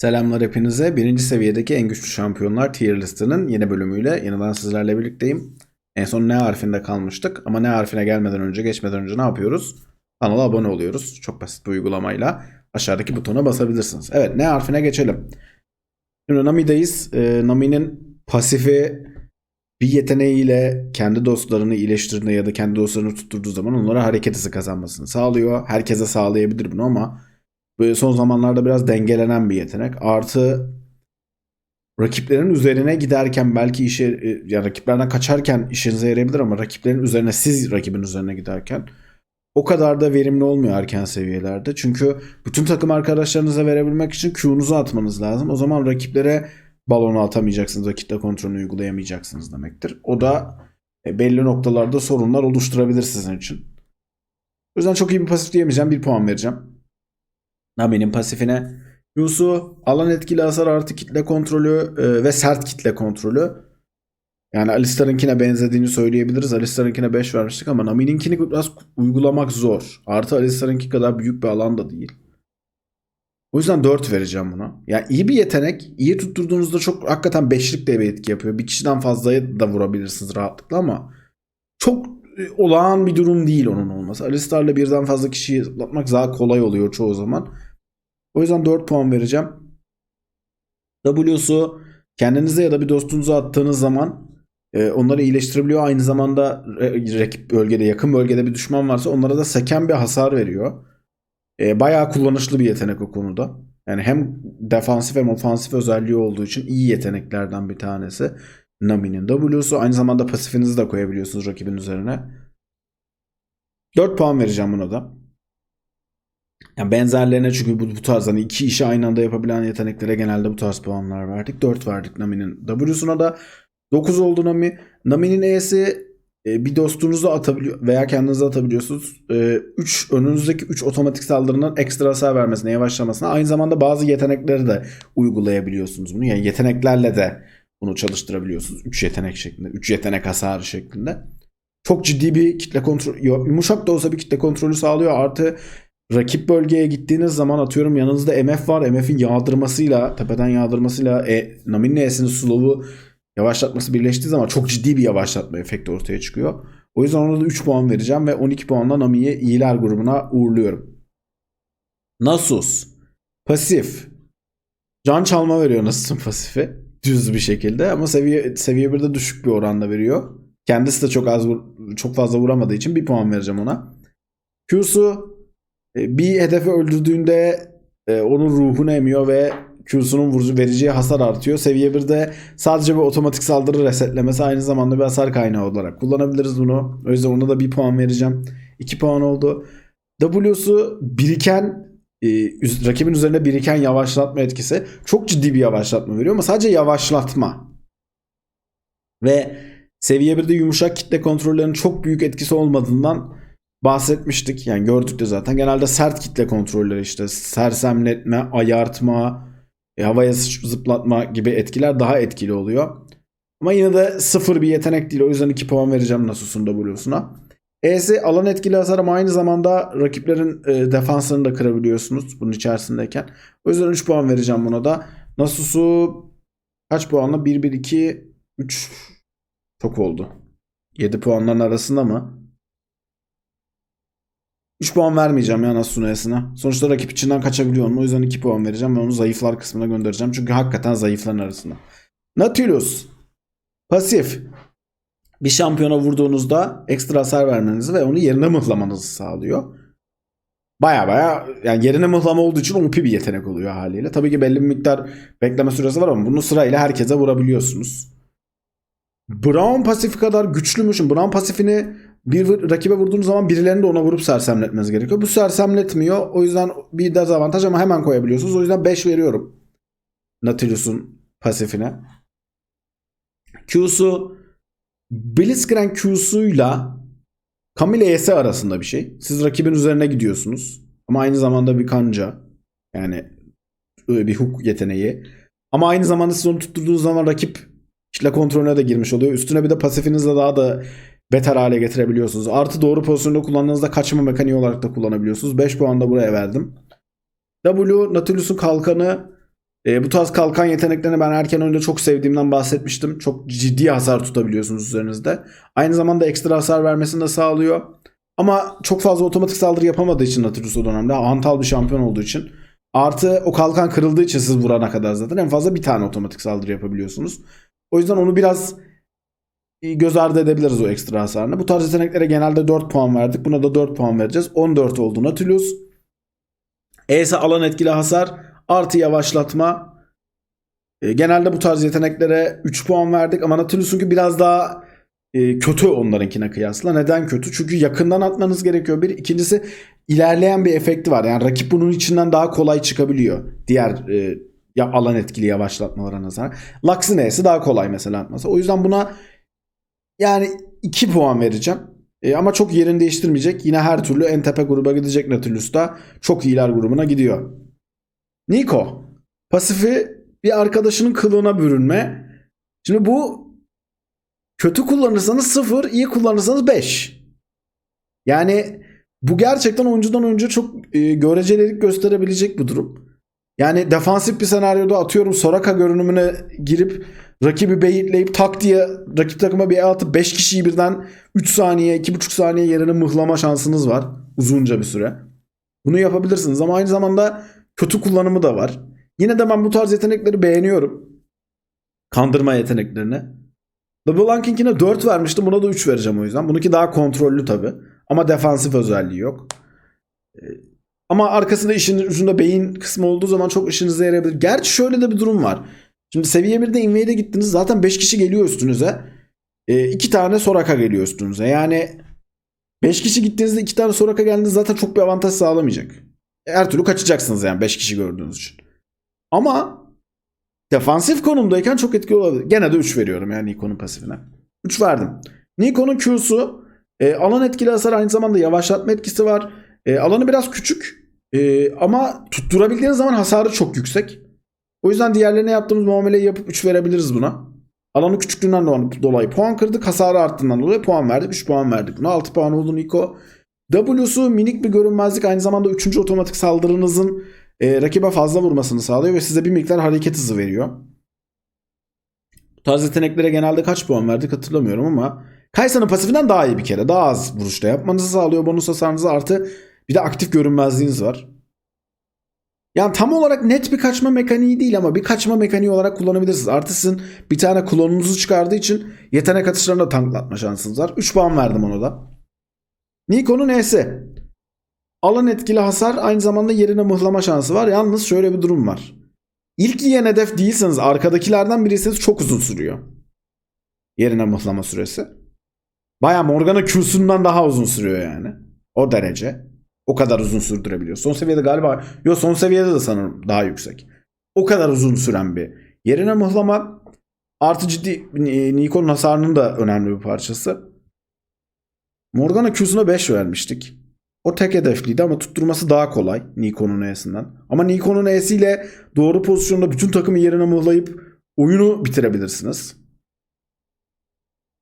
Selamlar hepinize. Birinci seviyedeki en güçlü şampiyonlar tier listinin yeni bölümüyle yeniden sizlerle birlikteyim. En son ne harfinde kalmıştık ama ne harfine gelmeden önce geçmeden önce ne yapıyoruz? Kanala abone oluyoruz. Çok basit bir uygulamayla aşağıdaki butona basabilirsiniz. Evet ne harfine geçelim. Şimdi Nami'deyiz. Ee, Nami'nin pasifi bir yeteneğiyle kendi dostlarını iyileştirdiğinde ya da kendi dostlarını tutturduğu zaman onlara hareket hızı kazanmasını sağlıyor. Herkese sağlayabilir bunu ama böyle son zamanlarda biraz dengelenen bir yetenek. Artı rakiplerin üzerine giderken belki işe e, ya rakiplerden kaçarken işinize yarayabilir ama rakiplerin üzerine siz rakibin üzerine giderken o kadar da verimli olmuyor erken seviyelerde. Çünkü bütün takım arkadaşlarınıza verebilmek için Q'nuzu atmanız lazım. O zaman rakiplere balonu atamayacaksınız ve kitle kontrolünü uygulayamayacaksınız demektir. O da e, belli noktalarda sorunlar oluşturabilir sizin için. O yüzden çok iyi bir pasif diyemeyeceğim. Bir puan vereceğim. Nami'nin pasifine. Yusu alan etkili hasar artı kitle kontrolü e, ve sert kitle kontrolü. Yani Alistar'ınkine benzediğini söyleyebiliriz. Alistar'ınkine 5 vermiştik ama Nami'ninkini biraz uygulamak zor. Artı Alistar'ınki kadar büyük bir alan da değil. O yüzden 4 vereceğim buna. Yani iyi bir yetenek. İyi tutturduğunuzda çok hakikaten 5'lik de bir etki yapıyor. Bir kişiden fazlaya da vurabilirsiniz rahatlıkla ama çok olağan bir durum değil onun olması. Alistar'la birden fazla kişiyi zıplatmak daha kolay oluyor çoğu zaman. O yüzden 4 puan vereceğim. W'su kendinize ya da bir dostunuza attığınız zaman e, onları iyileştirebiliyor. Aynı zamanda e, rakip bölgede, yakın bölgede bir düşman varsa onlara da seken bir hasar veriyor. E, bayağı kullanışlı bir yetenek o konuda. Yani hem defansif hem ofansif özelliği olduğu için iyi yeteneklerden bir tanesi. Nami'nin W'su. Aynı zamanda pasifinizi de koyabiliyorsunuz rakibin üzerine. 4 puan vereceğim buna da. Yani benzerlerine çünkü bu, bu tarz hani iki işi aynı anda yapabilen yeteneklere genelde bu tarz puanlar verdik. 4 verdik Nami'nin W'suna da 9 oldu Nami. Nami'nin E'si e, bir dostunuza atabiliyor veya kendinize atabiliyorsunuz. 3 e, önünüzdeki 3 otomatik saldırının ekstra hasar vermesine, yavaşlamasına aynı zamanda bazı yetenekleri de uygulayabiliyorsunuz bunu. Yani yeteneklerle de bunu çalıştırabiliyorsunuz. 3 yetenek şeklinde, 3 yetenek hasarı şeklinde. Çok ciddi bir kitle kontrol, yumuşak da olsa bir kitle kontrolü sağlıyor. Artı rakip bölgeye gittiğiniz zaman atıyorum yanınızda MF var. MF'in yağdırmasıyla, tepeden yağdırmasıyla e, Nami'nin E'sinin slow'u yavaşlatması birleştiği zaman çok ciddi bir yavaşlatma efekti ortaya çıkıyor. O yüzden ona da 3 puan vereceğim ve 12 puanla Nami'yi iyiler grubuna uğurluyorum. Nasus. Pasif. Can çalma veriyor Nasus'un pasifi. Düz bir şekilde ama seviye seviye 1'de düşük bir oranda veriyor. Kendisi de çok az çok fazla vuramadığı için bir puan vereceğim ona. Q'su e, bir hedefi öldürdüğünde e, onun ruhunu emiyor ve Q'sunun vurucu vereceği hasar artıyor. Seviye 1'de sadece bir otomatik saldırı resetlemesi aynı zamanda bir hasar kaynağı olarak kullanabiliriz bunu. O yüzden ona da bir puan vereceğim. 2 puan oldu. W'su biriken e, rakibin üzerinde biriken yavaşlatma etkisi çok ciddi bir yavaşlatma veriyor ama sadece yavaşlatma. Ve seviye 1'de yumuşak kitle kontrollerinin çok büyük etkisi olmadığından bahsetmiştik. Yani gördük de zaten. Genelde sert kitle kontrolleri işte sersemletme, ayartma, e, havaya zıplatma gibi etkiler daha etkili oluyor. Ama yine de sıfır bir yetenek değil. O yüzden 2 puan vereceğim Nasus'un W'suna. E'si alan etkili hasar ama aynı zamanda rakiplerin e, defansını da kırabiliyorsunuz bunun içerisindeyken. O yüzden 3 puan vereceğim buna da. Nasus'u kaç puanla? 1, 1, 2, 3 çok oldu. 7 puanların arasında mı? 3 puan vermeyeceğim ya Nasuna'yasına. Sonuçta rakip içinden kaçabiliyor onun. O yüzden 2 puan vereceğim ve onu zayıflar kısmına göndereceğim. Çünkü hakikaten zayıfların arasında. Nautilus. Pasif. Bir şampiyona vurduğunuzda ekstra hasar vermenizi ve onu yerine mıhlamanızı sağlıyor. Baya baya yani yerine mıhlama olduğu için OP bir yetenek oluyor haliyle. Tabii ki belli bir miktar bekleme süresi var ama bunu sırayla herkese vurabiliyorsunuz. Brown pasifi kadar güçlü mü? Şimdi Brown pasifini bir rakibe vurduğunuz zaman birilerini de ona vurup sersemletmeniz gerekiyor. Bu sersemletmiyor. O yüzden bir dezavantaj ama hemen koyabiliyorsunuz. O yüzden 5 veriyorum. Nautilus'un pasifine. Q'su Blitzcrank Q'suyla Camille E'si arasında bir şey. Siz rakibin üzerine gidiyorsunuz. Ama aynı zamanda bir kanca. Yani bir hook yeteneği. Ama aynı zamanda siz onu tutturduğunuz zaman rakip kitle kontrolüne de girmiş oluyor. Üstüne bir de pasifinizle daha da beter hale getirebiliyorsunuz. Artı doğru pozisyonda kullandığınızda kaçma mekaniği olarak da kullanabiliyorsunuz. 5 puan da buraya verdim. W Nautilus'un kalkanı E, bu tarz kalkan yeteneklerini ben erken oyunda çok sevdiğimden bahsetmiştim. Çok ciddi hasar tutabiliyorsunuz üzerinizde. Aynı zamanda ekstra hasar vermesini de sağlıyor. Ama çok fazla otomatik saldırı yapamadığı için Nautilus o dönemde hantal bir şampiyon olduğu için artı o kalkan kırıldığı için siz vurana kadar zaten en fazla bir tane otomatik saldırı yapabiliyorsunuz. O yüzden onu biraz göz ardı edebiliriz o ekstra hasarını. Bu tarz yeteneklere genelde 4 puan verdik. Buna da 4 puan vereceğiz. 14 oldu Nautilus. E ise alan etkili hasar artı yavaşlatma. E, genelde bu tarz yeteneklere 3 puan verdik ama Nautilus'unki biraz daha e, kötü onlarınkine kıyasla. Neden kötü? Çünkü yakından atmanız gerekiyor. Bir. ikincisi ilerleyen bir efekti var. Yani rakip bunun içinden daha kolay çıkabiliyor. Diğer e, ya alan etkili yavaşlatmalara nazaran. Lux'ın E'si daha kolay mesela atması. O yüzden buna yani 2 puan vereceğim. E, ama çok yerini değiştirmeyecek. Yine her türlü en tepe gruba gidecek Nautilus da. Çok iyiler grubuna gidiyor. Nico. Pasifi bir arkadaşının kılığına bürünme. Şimdi bu kötü kullanırsanız 0, iyi kullanırsanız 5. Yani bu gerçekten oyuncudan oyuncuya çok e, görecelilik gösterebilecek bir durum. Yani defansif bir senaryoda atıyorum Soraka görünümüne girip rakibi beyitleyip tak diye rakip takıma bir el atıp 5 kişiyi birden 3 saniye 2,5 saniye yerine mıhlama şansınız var uzunca bir süre. Bunu yapabilirsiniz ama aynı zamanda kötü kullanımı da var. Yine de ben bu tarz yetenekleri beğeniyorum. Kandırma yeteneklerini. LeBlanc'inkine 4 vermiştim. Buna da 3 vereceğim o yüzden. Bununki daha kontrollü tabi. Ama defansif özelliği yok. Ee, ama arkasında işin ucunda beyin kısmı olduğu zaman çok işinize yarayabilir. Gerçi şöyle de bir durum var. Şimdi seviye 1'de Invade'e gittiniz. Zaten 5 kişi geliyor üstünüze. 2 ee, tane Soraka geliyor üstünüze. Yani 5 kişi gittiğinizde 2 tane Soraka geldiğinizde zaten çok bir avantaj sağlamayacak. Her türlü kaçacaksınız yani 5 kişi gördüğünüz için. Ama defansif konumdayken çok etkili olabilir. Gene de 3 veriyorum yani Nikon'un pasifine. 3 verdim. Nikon'un Q'su e, alan etkili hasar aynı zamanda yavaşlatma etkisi var. E, alanı biraz küçük e, ama tutturabildiğiniz zaman hasarı çok yüksek. O yüzden diğerlerine yaptığımız muameleyi yapıp 3 verebiliriz buna. Alanı küçüklüğünden dolayı puan kırdık. Hasarı arttığından dolayı puan verdik. 3 puan verdik buna. 6 puan oldu Niko. W'su minik bir görünmezlik. Aynı zamanda 3. otomatik saldırınızın e, rakibe fazla vurmasını sağlıyor ve size bir miktar hareket hızı veriyor. Bu tarz yeteneklere genelde kaç puan verdik hatırlamıyorum ama Kaysa'nın pasifinden daha iyi bir kere. Daha az vuruşta yapmanızı sağlıyor. Bonus hasarınızı artı bir de aktif görünmezliğiniz var. Yani tam olarak net bir kaçma mekaniği değil ama bir kaçma mekaniği olarak kullanabilirsiniz. Artı sizin bir tane klonunuzu çıkardığı için yetenek atışlarını da tanklatma şansınız var. 3 puan verdim ona da. Nikon'un E'si. Alan etkili hasar aynı zamanda yerine mıhlama şansı var. Yalnız şöyle bir durum var. İlk yiyen hedef değilseniz arkadakilerden biriyseniz çok uzun sürüyor. Yerine mıhlama süresi. Baya Morgana Q'sundan daha uzun sürüyor yani. O derece. O kadar uzun sürdürebiliyor. Son seviyede galiba yok son seviyede de sanırım daha yüksek. O kadar uzun süren bir. Yerine mıhlama artı ciddi Nikon'un hasarının da önemli bir parçası. Morgana Q'suna 5 vermiştik. O tek hedefliydi ama tutturması daha kolay Nikon'un E'sinden. Ama Nikon'un E'siyle doğru pozisyonda bütün takımı yerine mıhlayıp oyunu bitirebilirsiniz.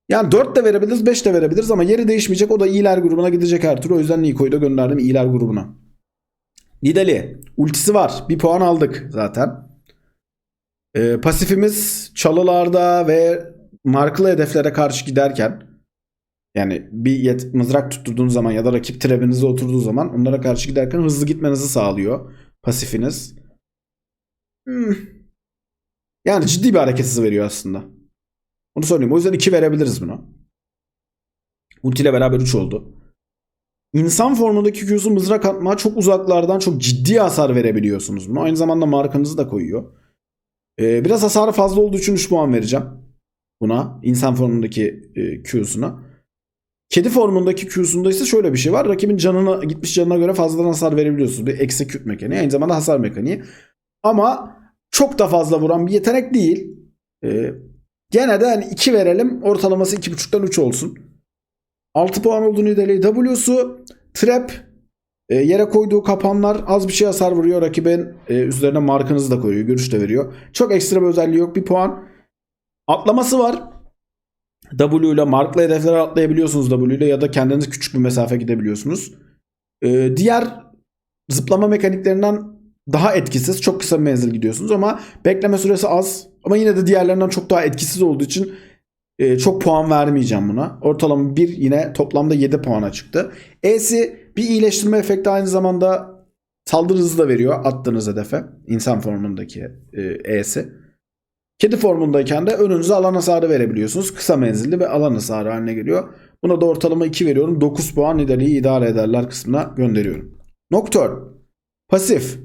Yani 4 de verebiliriz 5 de verebiliriz ama yeri değişmeyecek. O da iyiler grubuna gidecek her türlü. O yüzden Niko'yu da gönderdim iyiler grubuna. Nidali ultisi var. Bir puan aldık zaten. Ee, pasifimiz çalılarda ve markalı hedeflere karşı giderken yani bir yet, mızrak tutturduğunuz zaman ya da rakip trebinize oturduğu zaman onlara karşı giderken hızlı gitmenizi sağlıyor pasifiniz. Hmm. Yani ciddi bir hareket hızı veriyor aslında. Onu söyleyeyim. O yüzden 2 verebiliriz buna. Ulti ile beraber 3 oldu. İnsan formundaki Q'su mızrak atma çok uzaklardan çok ciddi hasar verebiliyorsunuz bunu. Aynı zamanda markanızı da koyuyor. Ee, biraz hasarı fazla olduğu için 3 puan vereceğim. Buna. insan formundaki e, Q'suna. Kedi formundaki Q'sunda ise şöyle bir şey var. Rakibin canına gitmiş canına göre fazladan hasar verebiliyorsunuz. Bir execute mekaniği. Aynı zamanda hasar mekaniği. Ama çok da fazla vuran bir yetenek değil. Ee, gene de hani 2 verelim. Ortalaması 2.5'tan 3 olsun. 6 puan olduğunu ideli. W'su trap e, yere koyduğu kapanlar az bir şey hasar vuruyor. Rakibin e, üzerine markanızı da koyuyor. Görüş de veriyor. Çok ekstra bir özelliği yok. Bir puan. Atlaması var. W ile marklı hedeflere atlayabiliyorsunuz W ile ya da kendiniz küçük bir mesafe gidebiliyorsunuz. Ee, diğer zıplama mekaniklerinden daha etkisiz. Çok kısa bir menzil gidiyorsunuz ama bekleme süresi az. Ama yine de diğerlerinden çok daha etkisiz olduğu için e, çok puan vermeyeceğim buna. Ortalama 1 yine toplamda 7 puana çıktı. E'si bir iyileştirme efekti aynı zamanda saldırı hızı da veriyor attığınız hedefe. İnsan formundaki e, E'si. Kedi formundayken de önünüze alan hasarı verebiliyorsunuz. Kısa menzilli ve alan hasarı haline geliyor. Buna da ortalama 2 veriyorum. 9 puan idariyi idare ederler kısmına gönderiyorum. Nocturne. Pasif.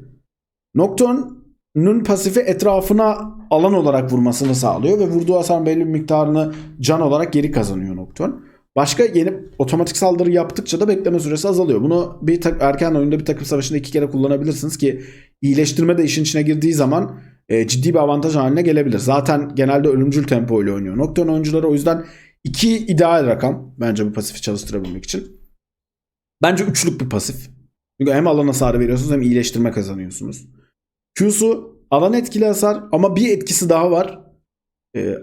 Nocturne'un pasifi etrafına alan olarak vurmasını sağlıyor ve vurduğu hasar belli bir miktarını can olarak geri kazanıyor Nocturne. Başka yeni otomatik saldırı yaptıkça da bekleme süresi azalıyor. Bunu bir erken oyunda bir takım savaşında iki kere kullanabilirsiniz ki iyileştirme de işin içine girdiği zaman e, ciddi bir avantaj haline gelebilir. Zaten genelde ölümcül tempo ile oynuyor. Nocturne oyuncuları o yüzden iki ideal rakam bence bu pasifi çalıştırabilmek için. Bence üçlük bir pasif. Çünkü hem alan hasarı veriyorsunuz hem iyileştirme kazanıyorsunuz. Q'su alan etkili hasar ama bir etkisi daha var. E,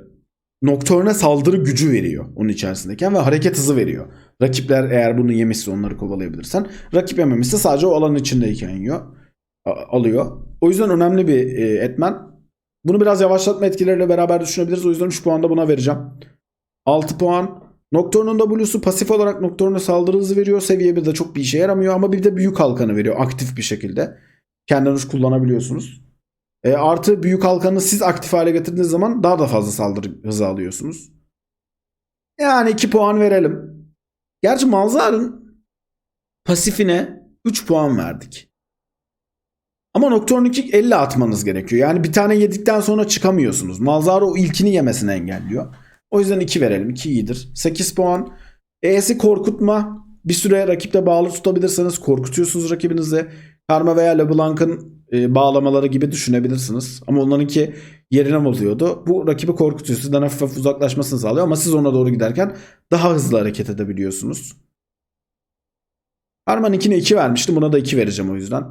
Nocturne'e saldırı gücü veriyor onun içerisindeyken ve hareket hızı veriyor. Rakipler eğer bunu yemişse onları kovalayabilirsen. Rakip yememişse sadece o alanın içindeyken yiyor. Alıyor. O yüzden önemli bir e, etmen. Bunu biraz yavaşlatma etkileriyle beraber düşünebiliriz. O yüzden 3 puan da buna vereceğim. 6 puan. Nocturne'un W'su pasif olarak Nocturne'e saldırı hızı veriyor. Seviye 1'de çok bir işe yaramıyor ama bir de büyük halkanı veriyor aktif bir şekilde. Kendiniz kullanabiliyorsunuz. E, artı büyük halkanı siz aktif hale getirdiğiniz zaman daha da fazla saldırı hızı alıyorsunuz. Yani 2 puan verelim. Gerçi Malzar'ın pasifine 3 puan verdik. Ama Nocturne 2 50 atmanız gerekiyor. Yani bir tane yedikten sonra çıkamıyorsunuz. Malzar o ilkini yemesini engelliyor. O yüzden 2 verelim. 2 iyidir. 8 puan. E'si korkutma. Bir süre rakipte bağlı tutabilirseniz korkutuyorsunuz rakibinizi. Karma veya LeBlanc'ın e, bağlamaları gibi düşünebilirsiniz. Ama onlarınki yerine bozuyordu. Bu rakibi korkutuyor. Sizden hafif hafif uzaklaşmasını sağlıyor ama siz ona doğru giderken daha hızlı hareket edebiliyorsunuz. Harman 2'ne 2 vermiştim. Buna da 2 vereceğim o yüzden.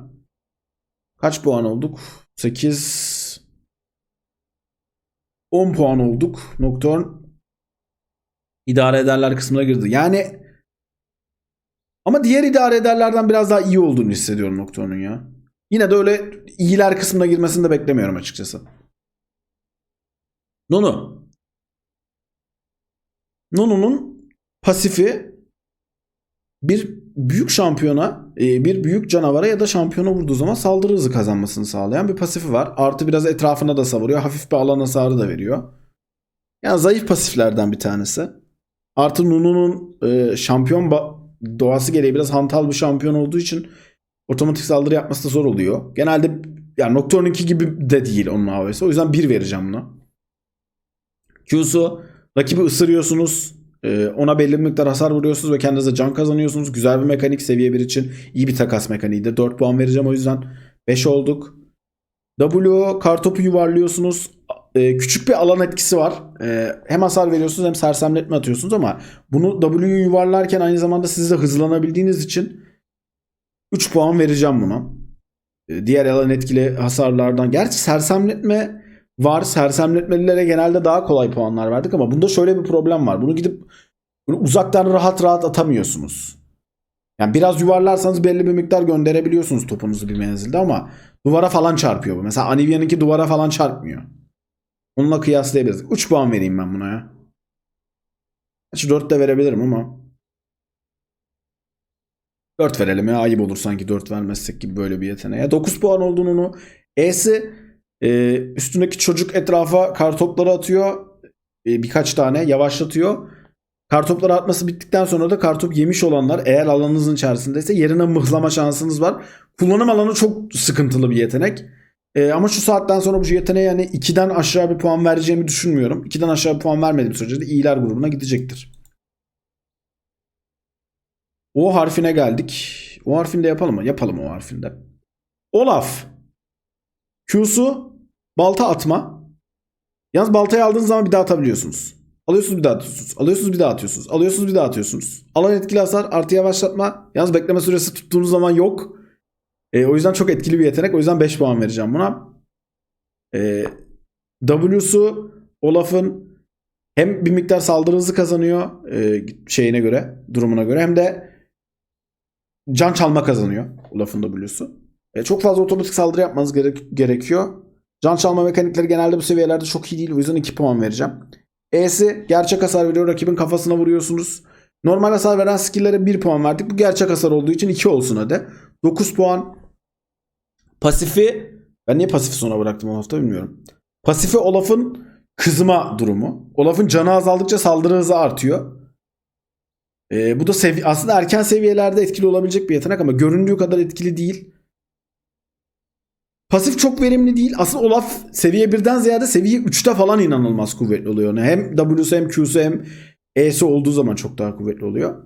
Kaç puan olduk? 8 10 puan olduk. Nocturne idare ederler kısmına girdi. Yani ama diğer idare ederlerden biraz daha iyi olduğunu hissediyorum Nocturne'un ya. Yine de öyle iyiler kısmına girmesini de beklemiyorum açıkçası. Nunu. Nunu'nun pasifi bir büyük şampiyona, e, bir büyük canavara ya da şampiyona vurduğu zaman saldırı hızı kazanmasını sağlayan bir pasifi var. Artı biraz etrafına da savuruyor. Hafif bir alan hasarı da veriyor. Yani zayıf pasiflerden bir tanesi. Artı Nunu'nun e, şampiyon doğası gereği biraz hantal bir şampiyon olduğu için otomatik saldırı yapması da zor oluyor. Genelde yani Nocturne'unki gibi de değil onun AW'si. O yüzden 1 vereceğim buna. Q'su rakibi ısırıyorsunuz. Ee, ona belli bir miktar hasar vuruyorsunuz ve kendinize can kazanıyorsunuz. Güzel bir mekanik seviye 1 için iyi bir takas mekaniğidir. 4 puan vereceğim o yüzden 5 olduk. W kartopu yuvarlıyorsunuz. Ee, küçük bir alan etkisi var. Ee, hem hasar veriyorsunuz hem sersemletme atıyorsunuz ama bunu W'yu yuvarlarken aynı zamanda siz de hızlanabildiğiniz için 3 puan vereceğim buna. Diğer alan etkili hasarlardan. Gerçi sersemletme var. Sersemletmelilere genelde daha kolay puanlar verdik ama bunda şöyle bir problem var. Bunu gidip uzaktan rahat rahat atamıyorsunuz. Yani biraz yuvarlarsanız belli bir miktar gönderebiliyorsunuz topunuzu bir menzilde ama duvara falan çarpıyor bu. Mesela Anivia'nınki duvara falan çarpmıyor. Onunla kıyaslayabiliriz. 3 puan vereyim ben buna ya. Gerçi 4 de verebilirim ama 4 verelim ya ayıp olur sanki 4 vermezsek gibi böyle bir yeteneğe. 9 puan olduğunu. E'si e, üstündeki çocuk etrafa kartopları atıyor. E, birkaç tane yavaşlatıyor. Kartopları atması bittikten sonra da kartop yemiş olanlar eğer alanınızın içerisindeyse yerine mıhlama şansınız var. Kullanım alanı çok sıkıntılı bir yetenek. E, ama şu saatten sonra bu yeteneğe yani 2'den aşağı bir puan vereceğimi düşünmüyorum. 2'den aşağı bir puan vermediğim sürece de iyiler grubuna gidecektir. O harfine geldik. O harfinde yapalım mı? Yapalım o harfinde. Olaf. Q'su balta atma. Yalnız baltayı aldığınız zaman bir daha atabiliyorsunuz. Alıyorsunuz bir daha atıyorsunuz. Alıyorsunuz bir daha atıyorsunuz. Alıyorsunuz bir daha atıyorsunuz. Alan etkili hasar artı yavaşlatma. Yalnız bekleme süresi tuttuğunuz zaman yok. E, o yüzden çok etkili bir yetenek. O yüzden 5 puan vereceğim buna. E, W'su Olaf'ın hem bir miktar saldırı hızı kazanıyor e, şeyine göre, durumuna göre hem de can çalma kazanıyor Olaf'ın W'su. E, çok fazla otomatik saldırı yapmanız gerek- gerekiyor. Can çalma mekanikleri genelde bu seviyelerde çok iyi değil. O yüzden 2 puan vereceğim. E'si gerçek hasar veriyor. Rakibin kafasına vuruyorsunuz. Normal hasar veren skill'lere 1 puan verdik. Bu gerçek hasar olduğu için 2 olsun hadi. 9 puan. Pasifi ben niye pasifi sona bıraktım o hafta bilmiyorum. Pasifi Olaf'ın kızma durumu. Olaf'ın canı azaldıkça saldırı hızı artıyor. Ee, bu da aslında erken seviyelerde etkili olabilecek bir yetenek ama göründüğü kadar etkili değil. Pasif çok verimli değil. Aslında Olaf seviye 1'den ziyade seviye 3'te falan inanılmaz kuvvetli oluyor. Yani hem W'su hem Q'su hem E'si olduğu zaman çok daha kuvvetli oluyor.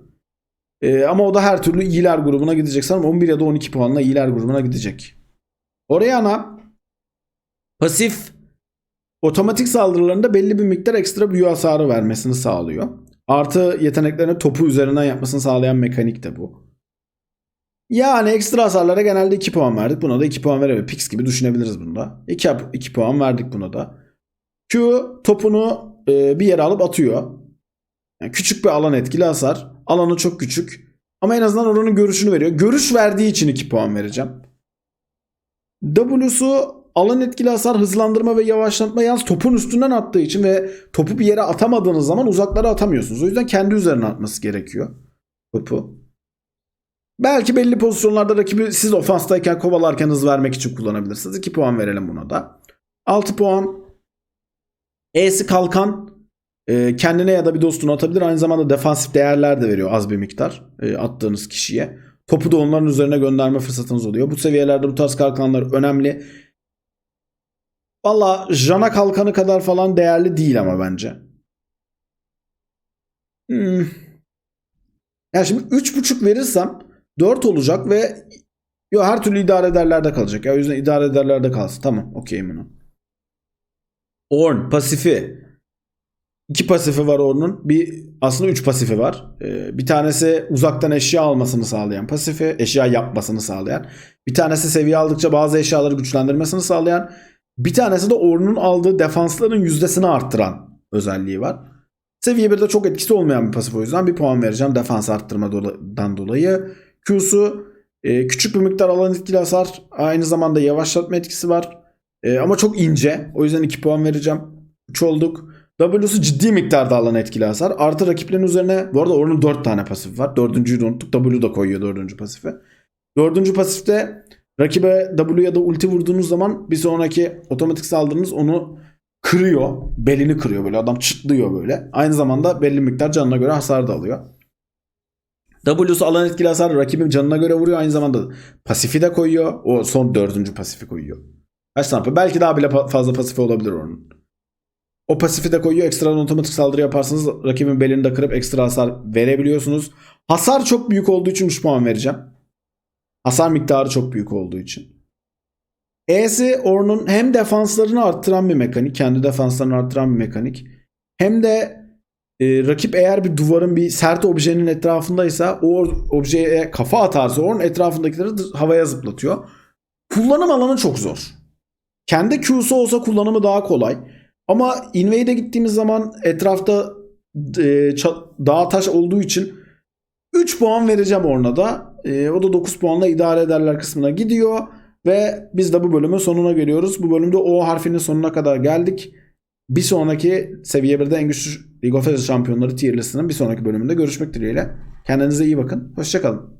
Ee, ama o da her türlü iyiler grubuna gidecek. Sanırım 11 ya da 12 puanla iyiler grubuna gidecek. Oriana pasif otomatik saldırılarında belli bir miktar ekstra büyü hasarı vermesini sağlıyor. Artı yeteneklerini topu üzerinden yapmasını sağlayan mekanik de bu. Yani ekstra hasarlara genelde 2 puan verdik. Buna da 2 puan veremeyiz. Pix gibi düşünebiliriz bunda. 2, 2 puan verdik buna da. Q topunu e, bir yere alıp atıyor. Yani küçük bir alan etkili hasar. Alanı çok küçük. Ama en azından oranın görüşünü veriyor. Görüş verdiği için 2 puan vereceğim. W'su alan etkili hasar, hızlandırma ve yavaşlatma yalnız topun üstünden attığı için ve topu bir yere atamadığınız zaman uzaklara atamıyorsunuz. O yüzden kendi üzerine atması gerekiyor topu. Belki belli pozisyonlarda rakibi siz ofanstayken kovalarken hız vermek için kullanabilirsiniz. 2 puan verelim buna da. 6 puan. E'si kalkan. Ee, kendine ya da bir dostuna atabilir. Aynı zamanda defansif değerler de veriyor az bir miktar e, attığınız kişiye. Topu da onların üzerine gönderme fırsatınız oluyor. Bu seviyelerde bu tarz kalkanlar önemli. Valla Jana kalkanı kadar falan değerli değil ama bence. Hmm. Yani şimdi 3.5 verirsem 4 olacak ve yo her türlü idare ederlerde kalacak. Ya o yüzden idare ederlerde kalsın. Tamam okeyim bunu. Orn pasifi. İki pasifi var Orn'un. Bir aslında üç pasifi var. Ee, bir tanesi uzaktan eşya almasını sağlayan pasifi, eşya yapmasını sağlayan. Bir tanesi seviye aldıkça bazı eşyaları güçlendirmesini sağlayan. Bir tanesi de Orn'un aldığı defansların yüzdesini arttıran özelliği var. Seviye 1'de çok etkisi olmayan bir pasif o yüzden bir puan vereceğim defans arttırmadan dolayı. Q'su e, küçük bir miktar alan etkili hasar aynı zamanda yavaşlatma etkisi var. E, ama çok ince o yüzden 2 puan vereceğim. 3 olduk. W'su ciddi miktarda alan etkili hasar. Artı rakiplerin üzerine bu arada onun 4 tane pasif var. Dördüncüyü de unuttuk. W da koyuyor dördüncü pasifi. Dördüncü pasifte rakibe W ya da ulti vurduğunuz zaman bir sonraki otomatik saldırınız onu kırıyor. Belini kırıyor böyle. Adam çıtlıyor böyle. Aynı zamanda belli miktar canına göre hasar da alıyor. W'su alan etkili hasar rakibin canına göre vuruyor. Aynı zamanda pasifi de koyuyor. O son dördüncü pasifi koyuyor. Kaç tane? Belki daha bile fazla pasifi olabilir onun. O pasifi de koyuyor. Ekstradan otomatik saldırı yaparsanız rakibin belini de kırıp ekstra hasar verebiliyorsunuz. Hasar çok büyük olduğu için 3 puan vereceğim. Hasar miktarı çok büyük olduğu için. E'si Ornn'un hem defanslarını arttıran bir mekanik. Kendi defanslarını arttıran bir mekanik. Hem de e, rakip eğer bir duvarın bir sert objenin etrafındaysa o objeye kafa atarsa Ornn etrafındakileri havaya zıplatıyor. Kullanım alanı çok zor. Kendi Q'su olsa kullanımı daha kolay. Ama Invade'e gittiğimiz zaman etrafta e, dağ taş olduğu için 3 puan vereceğim Ornn'a da. E, o da 9 puanla idare ederler kısmına gidiyor. Ve biz de bu bölümün sonuna geliyoruz. Bu bölümde O harfinin sonuna kadar geldik. Bir sonraki seviye 1'de en güçlü League of Legends şampiyonları tier listinin bir sonraki bölümünde görüşmek dileğiyle. Kendinize iyi bakın. Hoşçakalın.